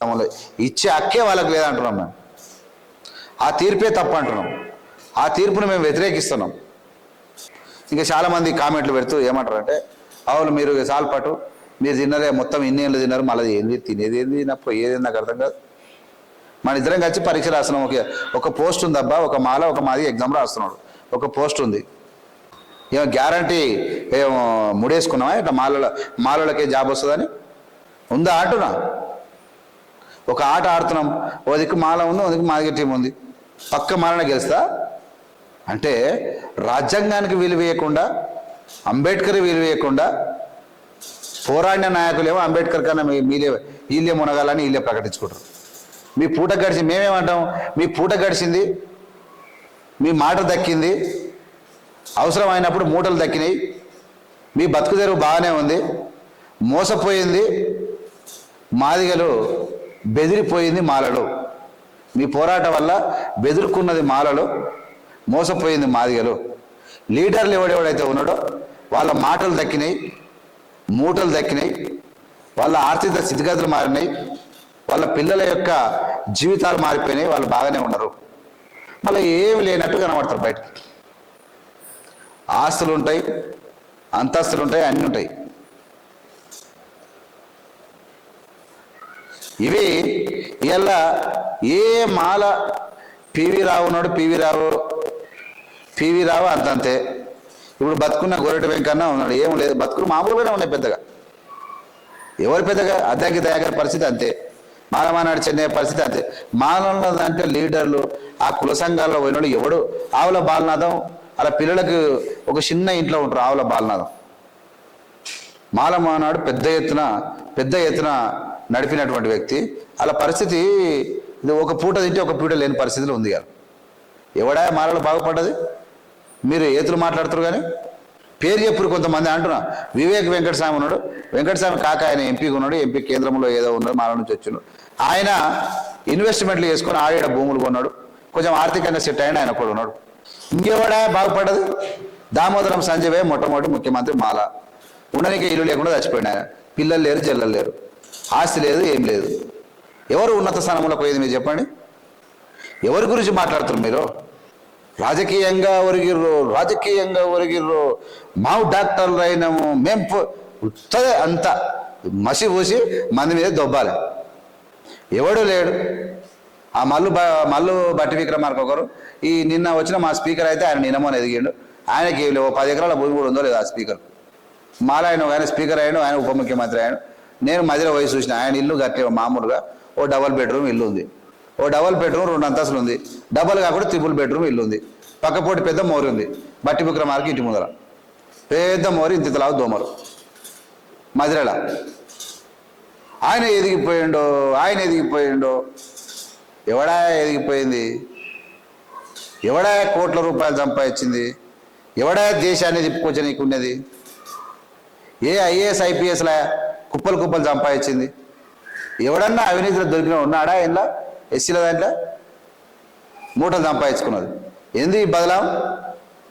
తమలో ఇచ్చే హక్కే వాళ్ళకి లేదంటున్నాం మేము. ఆ తీర్పే తప్పు అంటున్నాం ఆ తీర్పును మేము వ్యతిరేకిస్తున్నాం. ఇంకా చాలామంది కామెంట్లు పెడుతూ ఏమంటారంటే అవును మీరు సాల్ పాటు మీరు తిన్నరే మొత్తం ఇన్ని ఏళ్ళు తిన్నారు మళ్ళీ ఏంది తినేది ఏంది నాకు ఏది నాకు అర్థం కాదు. మన ఇద్దరం కలిసి పరీక్ష రాస్తున్నాం. ఒక ఒక పోస్ట్ ఉంది అబ్బా ఒక మాల ఒక మాది ఎగ్జామ్ రాస్తున్నాడు. ఒక పోస్ట్ ఉంది. ఏమో గ్యారంటీ ఏమో ముడేసుకున్నావా? ఇట్లా మాలలో మాలలకే జాబ్ వస్తుందని? ఉందా అంటున్నా? ఒక ఆట ఆడుతున్నాం. ఓ దిక్కు మాల ఉంది ఓ దిక్కు మాదిగ టీం ఉంది. పక్క మాలన గెలుస్తా? అంటే రాజ్యాంగానికి విలువేయకుండా అంబేద్కర్ విలువేయకుండా పోరాడిన నాయకులేమో అంబేద్కర్ కన్నా మీ- మీలే వీళ్ళే మునగాలని వీళ్ళే ప్రకటించుకుంటారు. మీ పూట గడిచి మేమేమంటాం? మీ పూట గడిచింది మీ మాట దక్కింది అవసరమైనప్పుడు మూటలు దక్కినాయి మీ బతుకు తెరువు బాగానే ఉంది మోసపోయింది మాదిగలు బెదిరిపోయింది మాలలు. మీ పోరాటం వల్ల బెదురుకున్నది మాలలు మోసపోయింది మాదిగలు. లీడర్లు ఎవడెవడైతే ఉన్నాడో వాళ్ళ మాటలు దక్కినాయి మూటలు దక్కినాయి వాళ్ళ ఆర్థిక స్థితిగతులు మారినాయి వాళ్ళ పిల్లల యొక్క జీవితాలు మారిపోయినాయి వాళ్ళు బాగానే ఉన్నారు. మళ్ళీ ఏమి లేనట్టు కనబడతారు బయట ఆస్తులు ఉంటాయి అంతస్తులు ఉంటాయి అన్నీ ఉంటాయి ఇవి ఇలా ఏ మాల పివి రావు ఉన్నాడు పివి రావు? పివి రావు అంతంతే. ఇప్పుడు బతుకున్న గొర్రెటి వెంకన్న ఉన్నాడు. ఏం లేదు. బతుకులు మామూలుగానే ఉన్నాయి పెద్దగా. ఎవరు పెద్దగా? అద్దెకి దయాగర పరిస్థితి అంతే. మాలమానాడు చెన్నై పరిస్థితి అంతే. మాలంలో అంటే లీడర్లు. ఆ కుల సంఘాల్లో పోయినోడు ఎవడు? ఆవుల బాలనాథం. అలా పిల్లలకు ఒక చిన్న ఇంట్లో ఉంటారు ఆవుల బాలనాథం. మాలమానాడు పెద్ద ఎత్తున పెద్ద ఎత్తున నడిపినటువంటి వ్యక్తి. అలా పరిస్థితి ఒక పూట తింటే ఒక పూట లేని పరిస్థితిలో ఉంది కదా ఎవడా మాలలో బాగుపడ్డది? మీరు ఏతులు మాట్లాడుతారు కానీ? పేరు చెప్పుడు కొంతమంది అంటున్నా. వివేక్ వెంకటస్వామి ఉన్నాడు. వెంకటస్వామి కాక ఆయన ఎంపీగా ఉన్నాడు. ఎంపీ కేంద్రంలో ఏదో ఉన్నాడు మాల నుంచి వచ్చినాడు ఆయన ఇన్వెస్ట్మెంట్లు చేసుకొని ఆడేడ భూములు కొన్నాడు. కొంచెం ఆర్థికంగా సెట్ అయిన ఆయన కూడా ఉన్నాడు. ఇంకెవడా బాగుపడ్డది? దామోదరం సంజయ్ మొట్టమొదటి ముఖ్యమంత్రి మాల. ఉండడానికి ఇల్లు లేకుండా చచ్చిపోయిన ఆయన. పిల్లలు లేరు జల్లలు లేరు. ఆస్తి లేదు ఏం లేదు. ఎవరు ఉన్నత స్థానంలో పోయేది మీరు చెప్పండి? ఎవరి గురించి మాట్లాడుతున్నారు మీరు? రాజకీయంగా ఒరిగిర్రు రాజకీయంగా ఒరిగిర్రు మావు డాక్టర్లు అయినాము మేం ఉత్తదే అంత. మసి పోసి మంది మీద దొబ్బాలి. ఎవడు లేడు? ఆ మల్లు మల్లు బట్టి విక్రమార్క ఒకరు. ఈ నిన్న వచ్చిన మా స్పీకర్ అయితే ఆయన నిన్నమని ఎదిగిండు. ఆయనకి ఏం లేవు ఓ పది ఎకరాల భూమి కూడా ఉందో లేదు ఆ స్పీకర్. మాల ఆయన ఆయన స్పీకర్ అయ్యాడు ఆయన ఉప ముఖ్యమంత్రి అయ్యాడు. నేను మధ్యలో వయసు చూసిన ఆయన ఇల్లు కట్టే మామూలుగా ఓ డబల్ బెడ్రూమ్ ఇల్లు ఉంది. ఓ డబల్ బెడ్రూమ్ రెండు అంతస్తులు ఉంది. డబల్ కాకుండా త్రిపుల్ బెడ్రూమ్ ఇల్లు ఉంది. పక్కపోటి పెద్ద మోరి ఉంది. బట్టి విక్రమార్క ఇంటి ముందర. పెద్ద మోరి ఇంత లావు దోమలు. మధిరల ఆయన ఎదిగిపోయిండో ఆయన ఎదిగిపోయిండో ఎవడా ఎదిగిపోయింది? ఎవడా కోట్ల రూపాయలు సంపాదించింది? ఎవడా దేశాన్ని తిప్పుకొచ్చి నీకు ఏ ఐఏఎస్ ఐపీఎస్లా కుప్పలు కుప్పలు సంపాదించింది. ఎవడన్నా అవినీతిలో దొరికిన ఉన్నాడా ఇంట్లో? ఎస్సీల దాంట్లో? మూటలు సంపాదించుకున్నది. ఏంది ఈ బదలాం?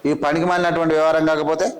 ఈ పనికి మాలినటువంటి వ్యవహారం కాకపోతే